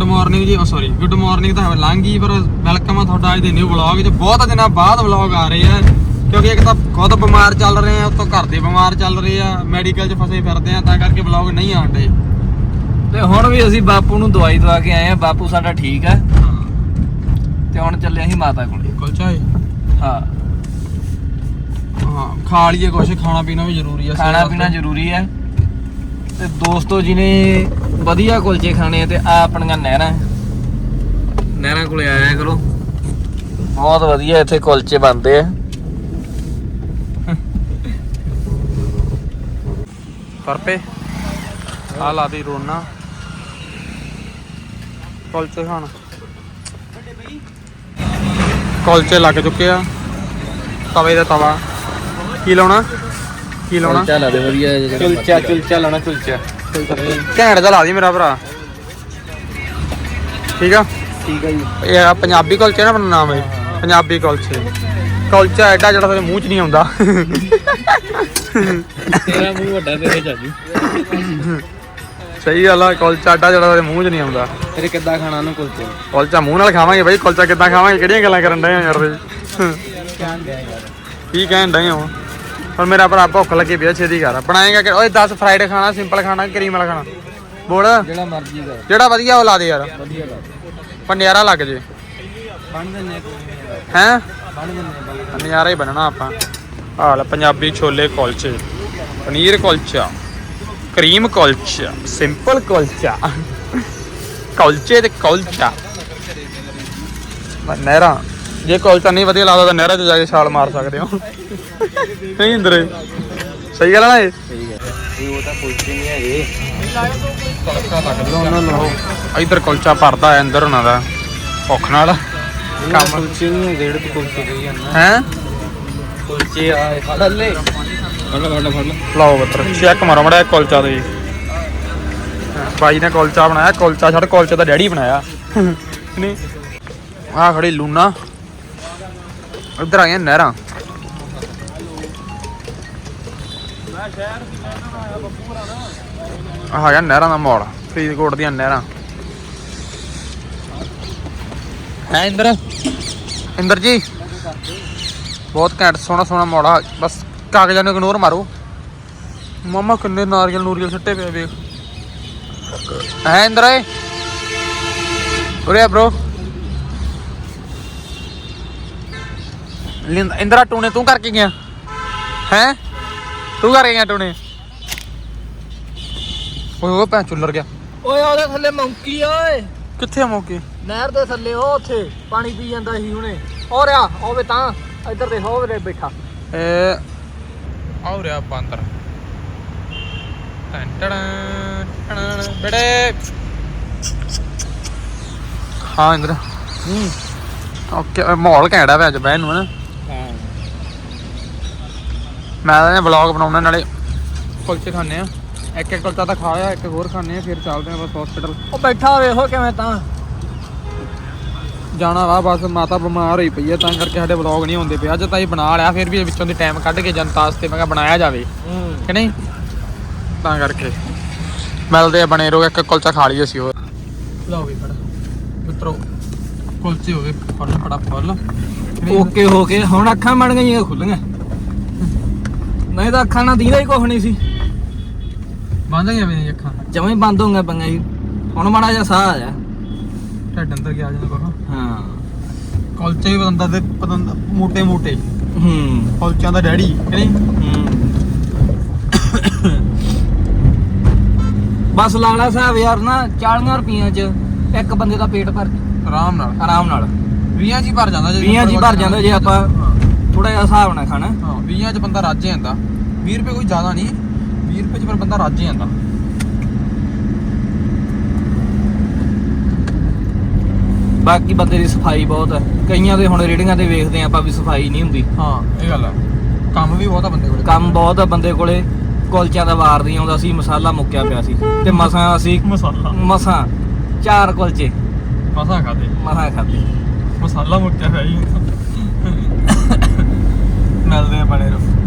Good morning ਜੀ sorry good morning ਤਾਂ ਲੰਘ ਗਈ ਪਰ ਵੈਲਕਮ ਆ ਤੁਹਾਡਾ ਅੱਜ ਦੇ ਨਿਊ ਵਲੌਗ 'ਚ ਬਹੁਤ ਦਿਨਾਂ ਬਾਅਦ ਵਲੌਗ ਆ ਰਹੇ ਆ ਕਿਉਂਕਿ ਇੱਕ ਤਾਂ ਖੁਦ ਬਿਮਾਰ ਚੱਲ ਰਹੇ ਆ ਉਤੋਂ ਘਰ ਦੇ ਬਿਮਾਰ ਚੱਲ ਰਹੇ ਆ ਮੈਡੀਕਲ 'ਚ ਫਸੇ ਫਿਰਦੇ ਆ ਤਾਂ ਕਰਕੇ ਵਲੌਗ ਨਹੀਂ ਆਉਂਦੇ ਤੇ ਹੁਣ ਵੀ ਅਸੀਂ ਬਾਪੂ ਨੂੰ ਦਵਾਈ ਦਵਾ ਕੇ ਆਏ ਆ ਬਾਪੂ ਸਾਡਾ ਠੀਕ ਆ। ਤੇ ਹੁਣ ਚੱਲੇ ਅਸੀਂ ਮਾਤਾ ਕੋਲੇ। ਕੁਲਚਾ ਹਾਂ। ਹਾਂ ਖਾ ਲਈਏ ਕੁਛ ਖਾਣਾ ਪੀਣਾ ਵੀ ਜ਼ਰੂਰੀ ਆ ਖਾਣਾ ਪੀਣਾ। ਜ਼ਰੂਰੀ ਹੈ ਤੇ ਦੋਸਤੋ ਜਿਹਨੇ ਵਧੀਆ ਕੁਲਚੇ ਖਾਣੇ ਆ ਤੇ ਆ ਆਪਣੀਆਂ ਨਹਿਰਾਂ। ਨਹਿਰਾਂ ਕੋਲੇ ਆਇਆ ਕਰੋ। ਬਹੁਤ ਵਧੀਆ ਇੱਥੇ ਕੁਲਚੇ ਬਣਦੇ ਆ। ਪਰਪੇ ਆ ਲਾ ਦੀ ਰੋਣਾ ਕੁਲਚੇ ਖਾਣ। ਕੁਲਚੇ ਲੱਗ ਚੁੱਕੇ ਆ। ਤਵੇ ਦਾ ਤਵਾ। ਕੀ ਲਾਉਣਾ? ਕੀ ਲਾਉਣਾ? ਕੁਲਚਾ ਲਾ ਦੇ ਵਧੀਆ ਜਿਹਾ ਕੁਲਚਾ ਕੁਲਚਾ ਲਾਉਣਾ ਕੁਲਚਾ। ਘੈਂਟ ਦਾ ਲਾ ਦੀ ਮੇਰਾ ਭਰਾ। ਠੀਕ ਆ? ਠੀਕ ਹੈ ਜੀ। ਇਹ ਆ ਪੰਜਾਬੀ ਕੁਲਚੇ ਨਾ ਆਪਣਾ ਨਾਮ ਹੈ ਪੰਜਾਬੀ ਕੁਲਚੇ। ਕੁਲਚਾ ਐਡਾ ਜਿਹੜਾ ਤੇਰੇ ਮੂੰਹ 'ਚ ਨਹੀਂ ਆਉਂਦਾ। ਤੇਰਾ ਮੂੰਹ ਵੱਡਾ ਤੇਰੇ ਚਾਜੂ ਸਹੀ ਗੱਲ ਆ ਕੁਲਚਾ ਐਡਾ ਜਿਹੜਾ ਤੇਰੇ ਮੂੰਹ 'ਚ ਨਹੀਂ ਆਉਂਦਾ। ਤੇਰੇ ਕਿੱਦਾਂ ਖਾਣਾ ਨੂੰ ਕੁਲਚੇ? ਕੁਲਚਾ ਮੂੰਹ ਨਾਲ ਖਾਵਾਂਗੇ ਬਾਈ ਕੁਲਚਾ ਕਿੱਦਾਂ ਖਾਵਾਂਗੇ ਕਿਹੜੀਆਂ ਗੱਲਾਂ ਕਰਨ ਡਏ ਆ ਯਾਰ ਤੁਸੀਂ ਕੀ ਕਹਿਣ ਡਏ ਹੋ? ਪਰ ਮੇਰਾ ਭਰਾ ਭੁੱਖ ਲੱਗੀ ਪਈ ਆ ਛੇਤੀ ਕਰ। ਬਣਾਏਗਾ ਕਿ ਓਏ 10 ਫਰਾਈਡ ਖਾਣਾ ਸਿੰਪਲ ਖਾਣਾ ਕਰੀਮ ਵਾਲਾ ਖਾਣਾ? ਬੋਲ। ਜਿਹੜਾ ਮਰਜ਼ੀ ਦਾ ਜਿਹੜਾ ਵਧੀਆ ਉਹ ਲਾ ਦੇ ਯਾਰ। ਵਧੀਆ ਲਾ ਪੰਨਿਆਰਾ ਲੱਗ ਜੇ। ਬਣ ਦਿੰਨੇ ਹੈਂ? ਬਣ ਦਿੰਨੇ ਹੀ ਬਣਨਾ ਆਪਾਂ। ਆਹ ਲੈ ਪੰਜਾਬੀ ਛੋਲੇ ਕੁਲਚੇ। Paneer kulcha cream kulcha simple kulcha. ਕੁਲਚੇ ਤੇ ਕੁਲਚਾ। ਨਹਿਰਾ ਜੇ ਕੁਲਚਾ ਨਹੀਂ, ਵਧੀਆ ਲੱਗਦਾ ਤਾਂ ਨਹਿਰਾ 'ਚ ਜਾ ਕੇ ਛਾਲ ਮਾਰ ਸਕਦੇ ਹੋ। ਨਹੀਂ ਇੰਦਰੇ? ਸਹੀ ਗੱਲ ਆ ਨਾ ਇਹ? ਠੀਕ ਹੈ ਉਹ ਤਾਂ ਕੁਲਚੇ ਨਹੀਂ ਹੈਗੇ ਤੜਕਾ ਲੱਗਦਾ ਉਹਨਾਂ ਨੂੰ ਇਧਰ ਕੁਲਚਾ ਭਰਦਾ ਹੈ ਅੰਦਰ ਉਹਨਾਂ ਦਾ, ਭੁੱਖ ਨਾਲ। ਕੰਮ। ਕੁਲਚੇ ਨਹੀਂ ਹੈਗੇ ਜਿਹੜੇ ਕੁਲਚੇ ਕਹੀ ਜਾਂਦਾ ਹੈ? ਕੁਲਚੇ ਆ ਫੜ ਲੈ ਫੜ ਲੈ ਫੜ ਲੈ ਲਓ ਬੱਤਰ ਚੈੱਕ ਮਾਰੋ ਮੜਾ ਕੁਲਚਾ ਦੇ ਬਾਈ ਨੇ ਕੁਲਚਾ ਬਣਾਇਆ, ਕੁਲਚਾ ਛੱਡ, ਕੁਲਚੇ ਦਾ ਡੈਡੀ ਬਣਾਇਆ। ਨਹੀਂ? ਆ ਖੜੀ ਲੂਨਾ ਇੱਧਰ ਆ ਗਈਆਂ ਨਹਿਰਾਂ। ਆਹ ਹੈਗਾ ਨਹਿਰਾਂ ਦਾ ਮੋੜ, ਫਰੀਦਕੋਟ ਦੀਆਂ ਨਹਿਰਾਂ। ਹੈ ਇੰਦਰ? ਇੰਦਰ ਜੀ? ਬਹੁਤ ਘੈਂਟ, ਸੋਹਣਾ ਸੋਹਣਾ ਮੋੜਾ ਬਸ ਕਾਗਜ਼ਾਂ ਨੂੰ ਇਗਨੋਰ ਮਾਰੋ। ਮਾਮਾ, ਕਿੰਨੇ ਨਾਰੀਅਲ ਨੂਰੀਅਲ ਛੱਟੇ ਪਏ ਵੇਖ। ਹੈ ਇੰਦਰ ਏ ਉਰੇ ਬ్రో ਇੰਦਰਾ ਟੂਨੇ ਤੂੰ ਕਰਕੇ ਗਿਆ ਹੈ ਤੂੰ ਕਰਕੇ ਗਿਆ ਟੂਨੇ ਓਏ ਓਏ ਭੈਣ ਚੁੱਲਰ ਗਿਆ ਓਏ ਉਹਦੇ ਥੱਲੇ ਮੰਕੀ ਓਏ ਕਿੱਥੇ ਆ ਮੌਕੇ? ਨਹਿਰ ਦੇ ਥੱਲੇ ਉਹ ਉੱਥੇ ਪਾਣੀ ਪੀ ਜਾਂਦਾ ਸੀ ਹੁਣੇ ਹੋ ਰਿਆ ਹੋਵੇ ਤਾਂ ਇੱਧਰ ਦੇ ਹੋਵੇ ਬੈਠਾ ਏ ਆਉ ਰਿਹਾ ਬਾਂਦਰ ਟਨ ਟਣ ਟਣ ਬੜੇ ਹਾਂ ਇੰਦਰ ਹੂੰ ਓਕੇ ਮਾਹੌਲ ਘੈਂਟਾ ਵੇ ਅੱਜ ਬਹਿਣ ਨੂੰ ਨਾ ਹਾਂ ਮੈਂ ਤਾਂ ਵਲੌਗ ਬਣਾਉਣਾ ਨਾਲੇ। ਕੁਲਚੇ ਖਾਣੇ ਆ। ਇੱਕ ਇੱਕ ਕੁਲਚਾ ਤਾਂ ਖਾਇਆ ਇੱਕ ਹੋਰ ਖਾਣੇ ਆ ਫਿਰ ਚੱਲਦੇ ਆ ਬਸ ਹਸਪੀਟਲ ਉਹ ਬੈਠਾ ਵੇਖੋ ਕਿਵੇਂ ਤਾਂ। ਜਾਣਾ ਵਾ ਬਸ ਮਾਤਾ ਬਿਮਾਰ ਹੋਈ ਪਈ ਆ ਤਾਂ ਕਰਕੇ ਸਾਡੇ ਵਲੌਗ ਨਹੀਂ ਹੁੰਦੇ ਪਏ। ਅੱਜ ਤਾਂ ਹੀ ਬਣਾ ਲਿਆ ਫਿਰ ਵੀ ਵਿੱਚੋਂ ਦੀ ਟਾਈਮ ਕੱਢ ਕੇ ਜਨਤਾ ਵਾਸਤੇ ਮੈਂ ਕਿਹਾ ਬਣਾਇਆ ਜਾਵੇ। ਕਿ ਨਹੀਂ? ਤਾਂ ਕਰਕੇ। ਮਿਲਦੇ ਆ ਬਣੇ ਰਹੋ ਇੱਕ ਕੁਲਚਾ ਖਾ ਲਈਏ ਅਸੀਂ ਹੋਰ। ਲਓ ਵੀ ਫੜ। ਮਿੱਤਰੋ ਕੁਲਚੇ ਹੋ ਗਏ ਫੜ ਫੜਾ ਫੁੱਲ ਓਕੇ ਹੋ ਕੇ ਹੁਣ ਅੱਖਾਂ ਬਣ ਗਈਆਂ ਖੁੱਲੀਆਂ ਨਹੀਂ ਤਾਂ ਅੱਖਾਂ ਨਾਲ ਦੀਦਾ ਹੀ ਕੁਛ ਨਹੀਂ ਸੀ। ਬੰਦ ਗਈਆਂ ਮੇਰੀਆਂ ਅੱਖਾਂ। ਜਮਾਂ ਹੀ ਬੰਦ ਹੋਈਆਂ ਪਈਆਂ ਸੀ ਹੁਣ ਮਾੜਾ ਜਿਹਾ ਸਾਹ ਆਇਆ ਢਿੱਡ ਅੰਦਰ ਗਿਆ ਜਾਂਦਾ ਕੋਹ ਹਾਂ। ਕੁਲਚੇ ਵੀ ਬੰਦਾ ਦੇ ਪਤੰਦ ਮੋਟੇ ਮੋਟੇ। ਹੂੰ। ਕੁਲਚਿਆਂ ਦਾ ਡੈਡੀ ਨਹੀਂ? ਹੂੰ। ਬਸ ਲਾਲਾ ਸਾਹਿਬ ਯਾਰ ਨਾ 40 ਰੁਪਈਆਂ ਚ ਇੱਕ ਬੰਦੇ ਦਾ ਪੇਟ ਭਰ ਆਰਾਮ ਨਾਲ। ਆਰਾਮ ਨਾਲ। 20 ਚ ਹੀ ਭਰ ਜਾਂਦਾ ਜੇ 20 ਚ ਹੀ ਭਰ ਜਾਂਦਾ ਜੇ ਆਪਾਂ ਥੋੜਾ ਜਿਹਾ ਹਿਸਾਬ ਨਾਲ ਖਾਣਾ। ਹਾਂ 20 ਚ ਬੰਦਾ ਰੱਜ ਜਾਂਦਾ। 20 ਰੁਪਏ ਕੋਈ ਜ਼ਿਆਦਾ ਨਹੀਂ। 20 ਰੁਪਏ ਚ ਪਰ ਬੰਦਾ ਰੱਜ ਜਾਂਦਾ। ਬਾਕੀ ਬੰਦੇ ਦੀ ਸਫ਼ਾਈ ਬਹੁਤ ਹੈ। ਕਈਆਂ ਦੇ ਹੁਣ ਰੇੜੀਆਂ ਤੇ ਵੇਖਦੇ ਆਪਾਂ ਵੀ ਸਫ਼ਾਈ ਨਹੀਂ ਹੁੰਦੀ। ਹਾਂ ਇਹ ਗੱਲ ਆ ਕੰਮ ਵੀ ਬਹੁਤ ਆ ਬੰਦੇ ਕੋਲ। ਕੰਮ ਬਹੁਤ ਆ ਬੰਦੇ ਕੋਲੇ। ਕੁਲਚਿਆਂ ਦਾ ਵਾਰ ਨਹੀਂ ਆਉਂਦਾ ਸੀ ਮਸਾਲਾ ਮੁੱਕਿਆ ਪਿਆ ਸੀ। ਤੇ ਮਸਾਂ ਅਸੀਂ ਮਸਾਲਾ। ਮਸਾਂ ਚਾਰ ਕੁਲਚੇ। ਮਸਾ ਖਾਦੇ ਮਸਾਂ ਖਾਦੇ ਮਸਾਲਾ ਮੁੱਕਿਆ ਹੈ ਜੀ। ਮਿਲਦੇ ਆ ਬਣੇ ਰਹੋ।